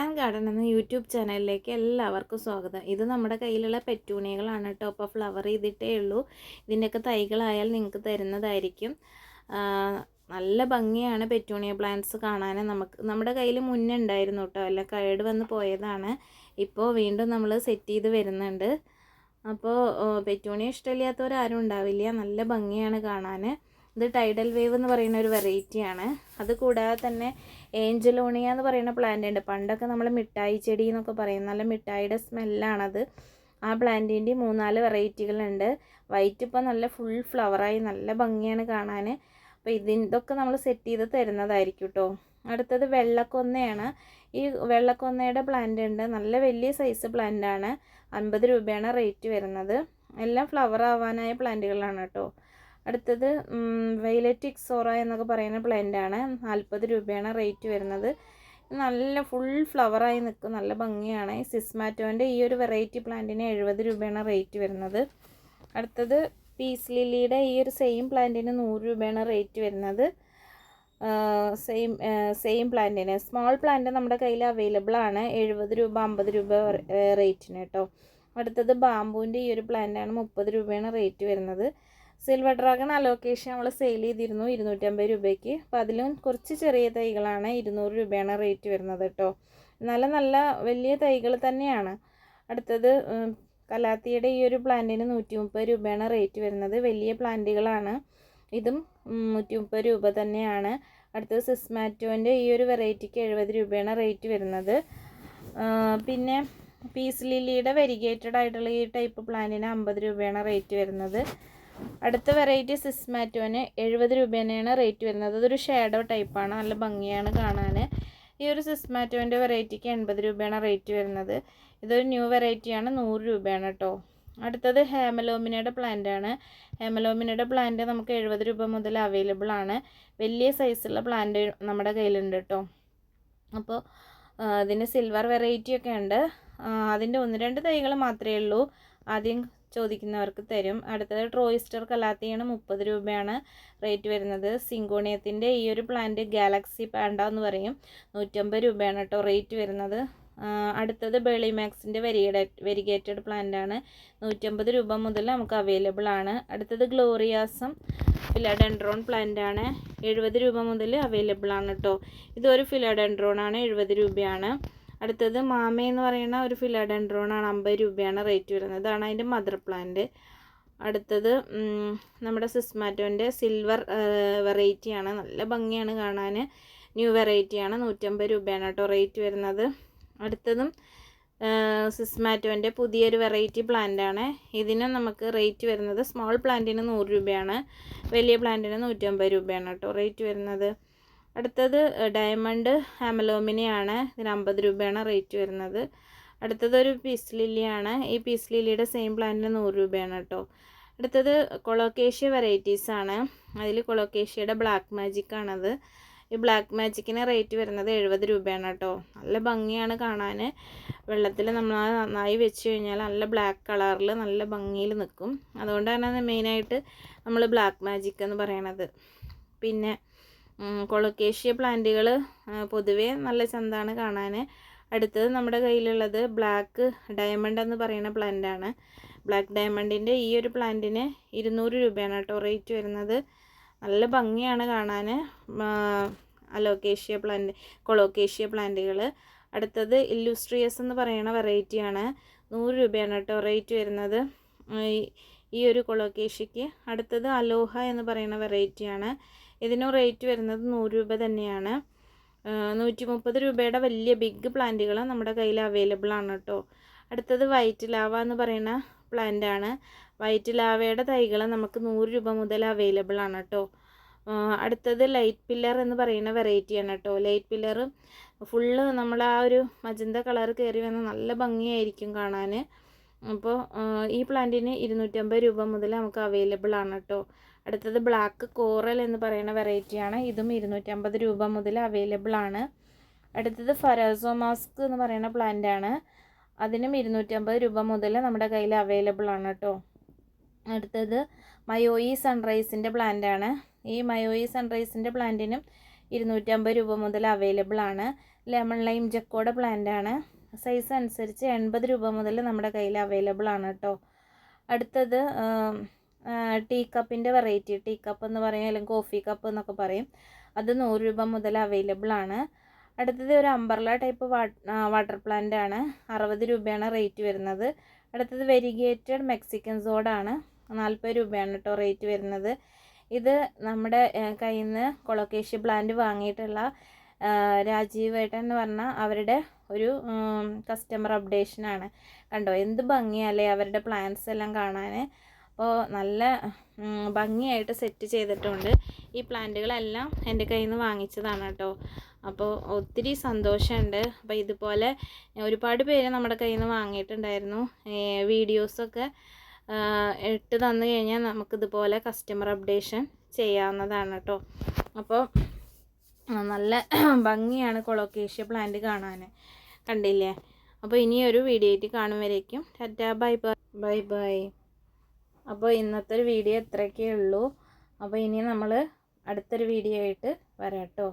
And garden എന്ന YouTube ചാനലിലേക്ക് എല്ലാവർക്കും സ്വാഗതം. ഇത് നമ്മുടെ കയ്യിലുള്ള പെറ്റൂണിയകളാണ് കേട്ടോ. അപ്പോൾ ഫ്ലവർ ചെയ്തിട്ടേ ഉള്ളൂ. ഇതിന്റെയൊക്കെ തൈകളായാൽ നിങ്ങൾക്ക് തരുന്നതായിരിക്കും. നല്ല ഭംഗിയാണ് പെറ്റൂണിയ പ്ലാന്റ്സ് കാണാൻ. നമുക്ക് നമ്മുടെ കയ്യിൽ മുന്നേ ഉണ്ടായിരുന്നു കേട്ടോ. അല്ല കേട് വന്ന് പോയതാണ്. ഇപ്പോൾ വീണ്ടും നമ്മൾ സെറ്റ് ചെയ്ത് വരുന്നുണ്ട്. അപ്പോൾ പെറ്റൂണിയ ഇഷ്ടമില്ലാത്തവരാരും ഉണ്ടാവില്ല. നല്ല ഭംഗിയാണ് കാണാൻ. ഇത് ടൈഡൽ വേവ് എന്ന് പറയുന്ന ഒരു വെറൈറ്റിയാണ് അത് കൂടാതെ തന്നെ ഏഞ്ചലോണിയ എന്ന് പറയുന്ന പ്ലാന്റ് ഉണ്ട്. പണ്ടൊക്കെ നമ്മൾ മിഠായി ചെടി എന്നൊക്കെ പറയും. നല്ല മിഠായിയുടെ സ്മെല്ലാണത് ആ പ്ലാന്റിന്റെ മൂന്നാൽ വെറൈറ്റികളുണ്ട് വൈറ്റ് ഇപ്പോൾ നല്ല ഫുൾ ഫ്ലവറായി നല്ല ഭംഗിയാണ് കാണാൻ അപ്പോൾ ഇതിന്റെയൊക്കെ നമ്മൾ സെറ്റ് ചെയ്ത് തരുന്നതായിരിക്കും കേട്ടോ അടുത്തത് വെള്ളക്കൊന്നയാണ്. ഈ വെള്ളക്കൊന്നയുടെ പ്ലാന്റ് ഉണ്ട്. നല്ല വലിയ സൈസ് പ്ലാന്റ് ആണ്. അൻപത് രൂപയാണ് റേറ്റ് വരുന്നത്. എല്ലാം ഫ്ലവർ ആവാനായ പ്ലാന്റുകളാണ് കേട്ടോ അടുത്തത് വെയിലറ്റിക് ഇക്സോറ എന്നൊക്കെ പറയുന്ന പ്ലാന്റ് ആണ്. നാൽപ്പത് രൂപയാണ് റേറ്റ് വരുന്നത്. നല്ല ഫുൾ ഫ്ലവറായി നിൽക്കും നല്ല ഭംഗിയാണ്. സിസ്മാറ്റോന്റെ ഈ ഒരു വെറൈറ്റി പ്ലാന്റിന് എഴുപത് രൂപയാണ് റേറ്റ് വരുന്നത്. അടുത്തത് പീസ് ലില്ലിയുടെ ഈ ഒരു സെയിം പ്ലാന്റിന് നൂറ് രൂപയാണ് റേറ്റ് വരുന്നത്. സെയിം സെയിം പ്ലാന്റിന് സ്മോൾ പ്ലാന്റ് നമ്മുടെ കയ്യിൽ അവൈലബിൾ ആണ്. എഴുപത് രൂപ അമ്പത് രൂപ റേറ്റിന് കേട്ടോ. അടുത്തത് ബാമ്പൂവിന്റെ ഈ ഒരു പ്ലാന്റാണ് മുപ്പത് രൂപയാണ് റേറ്റ് വരുന്നത്. സിൽവർ ഡ്രാഗൺ അലോക്കേഷൻ നമ്മൾ സെയിൽ ചെയ്തിരുന്നു ഇരുന്നൂറ്റമ്പത് രൂപയ്ക്ക്. അപ്പോൾ അതിലും കുറച്ച് ചെറിയ തൈകളാണ് ഇരുന്നൂറ് രൂപയാണ് റേറ്റ് വരുന്നത് കേട്ടോ. നല്ല നല്ല വലിയ തൈകൾ തന്നെയാണ്. അടുത്തത് കലാത്തിയുടെ ഈ ഒരു പ്ലാന്റിന് നൂറ്റി മുപ്പത് രൂപയാണ് റേറ്റ് വരുന്നത്. വലിയ പ്ലാന്റുകളാണ്. ഇതും നൂറ്റി മുപ്പത് രൂപ തന്നെയാണ്. അടുത്തത് സിസ്മാറ്റോന്റെ ഈ ഒരു വെറൈറ്റിക്ക് എഴുപത് രൂപയാണ് റേറ്റ് വരുന്നത്. പിന്നെ പീസ് ലില്ലിയുടെ വെരിഗേറ്റഡ് ആയിട്ടുള്ള ഈ ടൈപ്പ് പ്ലാന്റിന് അമ്പത് രൂപയാണ് റേറ്റ് വരുന്നത്. അടുത്ത വെറൈറ്റി സിസ്മാറ്റോന് എഴുപത് രൂപ തന്നെയാണ് റേറ്റ് വരുന്നത്. അതൊരു ഷാഡോ ടൈപ്പാണ് നല്ല ഭംഗിയാണ് കാണാൻ ഈ ഒരു സിസ്മാറ്റോന്റെ വെറൈറ്റിക്ക് എൺപത് രൂപയാണ് റേറ്റ് വരുന്നത്. ഇതൊരു ന്യൂ വെറൈറ്റിയാണ് നൂറ് രൂപയാണ് കേട്ടോ അടുത്തത് ഹേമലോമിനയുടെ പ്ലാന്റ് ആണ്. ഹേമലോമിനയുടെ പ്ലാന്റ് നമുക്ക് എഴുപത് രൂപ മുതൽ അവൈലബിൾ ആണ്. വലിയ സൈസുള്ള പ്ലാന്റ് നമ്മുടെ കയ്യിലുണ്ട് കേട്ടോ അപ്പോൾ അതിന് സിൽവർ വെറൈറ്റി ഒക്കെ ഉണ്ട്. അതിന്റെ ഒന്ന് രണ്ട് തൈകൾ മാത്രമേ ഉള്ളൂ. ആദ്യം ചോദിക്കുന്നവർക്ക് തരും. അടുത്തത് ട്രോയിസ്റ്റർ കലാത്തിയാണ് മുപ്പത് രൂപയാണ് റേറ്റ് വരുന്നത്. സിങ്കോണിയത്തിന്റെ ഈ ഒരു പ്ലാന്റ് ഗാലക്സി പാണ്ട എന്ന് പറയും. നൂറ്റമ്പത് രൂപയാണ് കേട്ടോ റേറ്റ് വരുന്നത്. അടുത്തത് ബെളിമാക്സിന്റെ വെരിഗേഡ് വെരിഗേറ്റഡ് പ്ലാന്റ് ആണ്. നൂറ്റമ്പത് രൂപ മുതൽ നമുക്ക് അവൈലബിൾ ആണ്. അടുത്തത് ഗ്ലോറിയാസം ഫിലഡെൻഡ്രോൺ പ്ലാന്റ് ആണ്. എഴുപത് രൂപ മുതൽ അവൈലബിൾ ആണ് കേട്ടോ. ഇതൊരു ഫിലഡെൻഡ്രോൺ ആണ്. എഴുപത് രൂപയാണ്. അടുത്തത് മാമ എന്ന് പറയുന്ന ഒരു ഫിലഡെൻഡ്രോൺ ആണ് അമ്പത് രൂപയാണ് റേറ്റ് വരുന്നത്. ഇതാണ് അതിന്റെ മദർ പ്ലാന്റ് അടുത്തത് നമ്മുടെ സിസ്മാറ്റോന്റെ സിൽവർ വെറൈറ്റിയാണ് നല്ല ഭംഗിയാണ് കാണാൻ. ന്യൂ വെറൈറ്റിയാണ് നൂറ്റമ്പത് രൂപയാണ് കേട്ടോ റേറ്റ് വരുന്നത്. അടുത്തതും സിസ്മാറ്റോന്റെ പുതിയൊരു വെറൈറ്റി പ്ലാന്റാണ് ഇതിന് നമുക്ക് റേറ്റ് വരുന്നത് സ്മോൾ പ്ലാന്റിന് നൂറ് രൂപയാണ്. വലിയ പ്ലാന്റിന് നൂറ്റമ്പത് രൂപയാണ് കേട്ടോ റേറ്റ് വരുന്നത്. അടുത്തത് ഡയമണ്ട് ആമലോമിനിയാണ്. ഇതിന് അമ്പത് രൂപയാണ് റേറ്റ് വരുന്നത്. അടുത്തത് ഒരു പീസ് ലില്ലിയാണ്. ഈ പീസ് ലില്ലിയുടെ സെയിം പ്ലാന്റിന് നൂറ് രൂപയാണ് കേട്ടോ. അടുത്തത് കൊളോക്കേഷ്യ ആണ്. അതിൽ കൊളോക്കേഷ്യയുടെ ബ്ലാക്ക് മാജിക് ആണത് ഈ ബ്ലാക്ക് മാജിക്കിന് റേറ്റ് വരുന്നത് എഴുപത് രൂപയാണ് കേട്ടോ. നല്ല ഭംഗിയാണ് കാണാൻ വെള്ളത്തിൽ നമ്മൾ നന്നായി വെച്ച് കഴിഞ്ഞാൽ നല്ല ബ്ലാക്ക് കളറിൽ നല്ല ഭംഗിയിൽ നിൽക്കും അതുകൊണ്ടാണ് മെയിനായിട്ട് നമ്മൾ ബ്ലാക്ക് മാജിക് എന്ന് പറയണത്. പിന്നെ കൊളക്കേഷ്യ പ്ലാന്റുകൾ പൊതുവേ നല്ല ചന്താണ് കാണാൻ അടുത്തത് നമ്മുടെ കയ്യിലുള്ളത് ബ്ലാക്ക് ഡയമണ്ട് എന്ന് പറയുന്ന പ്ലാന്റാണ്. ബ്ലാക്ക് ഡയമണ്ടിന്റെ ഈ ഒരു പ്ലാന്റിന് ഇരുന്നൂറ് രൂപയാണ് കേട്ടോ റേറ്റ് വരുന്നത്. നല്ല ഭംഗിയാണ് കാണാൻ അലോക്കേഷ്യ പ്ലാന്റ് കൊളോക്കേഷ്യ പ്ലാന്റുകൾ അടുത്തത് ഇല്ലുസ്ട്രിയസ് എന്ന് പറയുന്ന വെറൈറ്റിയാണ്. നൂറ് രൂപയാണ് കേട്ടോ റേറ്റ് വരുന്നത്. ഈ ഒരു കൊളോക്കേഷ്യക്ക്. അടുത്തത് അലോഹ എന്ന് പറയുന്ന വെറൈറ്റിയാണ്. ഇതിനും റേറ്റ് വരുന്നത് നൂറ് രൂപ തന്നെയാണ്. നൂറ്റി മുപ്പത് രൂപയുടെ വലിയ ബിഗ് പ്ലാന്റുകൾ നമ്മുടെ കയ്യിൽ അവൈലബിൾ ആണ് കേട്ടോ അടുത്തത് വൈറ്റ് ലാവ എന്ന് പറയുന്ന പ്ലാന്റ് ആണ്. വൈറ്റ് ലാവയുടെ തൈകൾ നമുക്ക് നൂറ് രൂപ മുതൽ അവൈലബിൾ ആണ് കേട്ടോ അടുത്തത് ലൈറ്റ് പില്ലർ എന്ന് പറയുന്ന വെറൈറ്റിയാണ് കേട്ടോ ലൈറ്റ് പില്ലർ ഫുള്ള് നമ്മൾ ആ ഒരു മജന്ത കളർ കയറി വന്ന നല്ല ഭംഗിയായിരിക്കും കാണാൻ അപ്പോൾ ഈ പ്ലാന്റിന് ഇരുന്നൂറ്റമ്പത് രൂപ മുതൽ നമുക്ക് അവൈലബിൾ ആണ് കേട്ടോ അടുത്തത് ബ്ലാക്ക് കോറൽ എന്ന് പറയുന്ന വെറൈറ്റിയാണ് ഇതും ഇരുന്നൂറ്റമ്പത് രൂപ മുതൽ അവൈലബിൾ ആണ്. അടുത്തത് ഫരാസോ മാസ്ക് എന്ന് പറയുന്ന പ്ലാന്റ് ആണ്. അതിനും ഇരുന്നൂറ്റമ്പത് രൂപ മുതൽ നമ്മുടെ കയ്യിൽ അവൈലബിൾ ആണ് കേട്ടോ അടുത്തത് മയോയി സൺറൈസിന്റെ പ്ലാന്റ് ആണ്. ഈ മയോയി സൺറൈസിന്റെ പ്ലാന്റിനും ഇരുന്നൂറ്റമ്പത് രൂപ മുതൽ അവൈലബിൾ ആണ്. ലെമൺ ലൈം ജക്കോടെ പ്ലാന്റ് ആണ്. സൈസ് അനുസരിച്ച് എൺപത് രൂപ മുതൽ നമ്മുടെ കയ്യിൽ അവൈലബിൾ ആണ് കേട്ടോ അടുത്തത് ടീ കപ്പിന്റെ വെറൈറ്റി ടീ കപ്പ് എന്ന് പറയും അല്ലെങ്കിൽ കോഫി കപ്പ് എന്നൊക്കെ പറയും. അത് നൂറ് രൂപ മുതൽ അവൈലബിൾ ആണ്. അടുത്തത് ഒരു അമ്പർല ടൈപ്പ് വാട്ടർ പ്ലാന്റ് ആണ്. അറുപത് രൂപയാണ് റേറ്റ് വരുന്നത്. അടുത്തത് വെരിഗേറ്റഡ് മെക്സിക്കൻ സോഡാണ് നാൽപ്പത് രൂപയാണ് കേട്ടോ റേറ്റ് വരുന്നത്. ഇത് നമ്മുടെ കയ്യിൽ നിന്ന് കൊളോക്കേഷ്യ പ്ലാന്റ് വാങ്ങിയിട്ടുള്ള രാജീവ് ഏട്ടൻ എന്ന് പറഞ്ഞാൽ അവരുടെ ഒരു കസ്റ്റമർ അപ്ഡേഷനാണ് കണ്ടോ? എന്ത് ഭംഗിയല്ലേ അവരുടെ പ്ലാന്റ്സ് എല്ലാം കാണാൻ അപ്പോൾ നല്ല ഭംഗിയായിട്ട് സെറ്റ് ചെയ്തിട്ടുണ്ട്. ഈ പ്ലാന്റുകളെല്ലാം എന്റെ കയ്യിൽ നിന്ന് വാങ്ങിച്ചതാണ് കേട്ടോ. അപ്പോൾ ഒത്തിരി സന്തോഷമുണ്ട്. അപ്പോൾ ഇതുപോലെ ഒരുപാട് പേര് നമ്മുടെ കയ്യിൽ നിന്ന് വാങ്ങിയിട്ടുണ്ടായിരുന്നു വീഡിയോസൊക്കെ ഇട്ട് തന്നു കഴിഞ്ഞാൽ നമുക്കിതുപോലെ കസ്റ്റമർ അപ്ഡേഷൻ ചെയ്യാവുന്നതാണ് കേട്ടോ. അപ്പോൾ നല്ല ഭംഗിയാണ് കൊളോക്കേഷ്യ പ്ലാന്റ് കാണാൻ കണ്ടില്ലേ? അപ്പോൾ ഇനിയൊരു ഒരു വീഡിയോ ആയിട്ട് കാണും tata bye bye. Bye bye. അപ്പോൾ ഇന്നത്തെ ഒരു വീഡിയോ ഇത്രയൊക്കെ ഉള്ളൂ. അപ്പോൾ ഇനി നമ്മൾ അടുത്തൊരു വീഡിയോ ആയിട്ട് വരാം കേട്ടോ